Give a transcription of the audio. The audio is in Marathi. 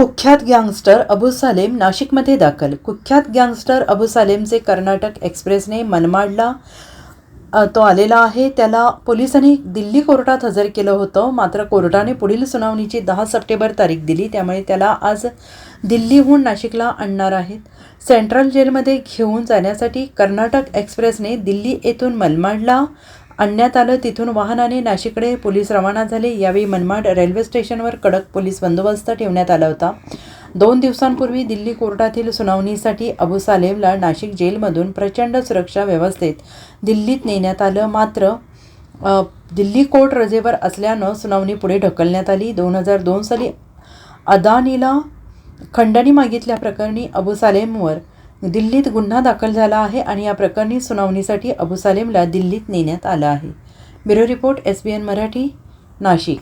कुख्यात गँगस्टर अबू सालेम नाशिकमध्ये दाखल. कुख्यात गँगस्टर अबू सालेमचे कर्नाटक एक्सप्रेसने मनमाडला तो आलेला आहे. त्याला पोलिसांनी दिल्ली कोर्टात हजर केलं होतं. मात्र कोर्टाने पुढील सुनावणीची दहा सप्टेंबर तारीख दिली. त्यामुळे त्याला आज दिल्लीहून नाशिकला आणणार आहेत. सेंट्रल जेलमध्ये घेऊन जाण्यासाठी कर्नाटक एक्सप्रेसने दिल्ली येथून मनमाडला आणण्यात आलं तिथून वाहनाने नाशिककडे पोलीस रवाना झाले. यावेळी मनमाड रेल्वे स्टेशनवर कडक पोलीस बंदोबस्त ठेवण्यात आला होता. दोन दिवसांपूर्वी दिल्ली कोर्टातील सुनावणीसाठी अबू सालेमला नाशिक जेलमधून प्रचंड सुरक्षा व्यवस्थेत दिल्लीत नेण्यात आलं. मात्र दिल्ली कोर्ट रजेवर असल्यानं सुनावणी पुढे ढकलण्यात आली. दोन हजार दोन साली अदानीला खंडणी मागितल्याप्रकरणी अबू सालेमवर दिल्लीत गुन्हा दाखल झाला आहे आणि या प्रकरणी सुनावणीसाठी अबू सालेमला दिल्लीत नेण्यात आलं आहे. Bureau report S B N Marathi Nashik.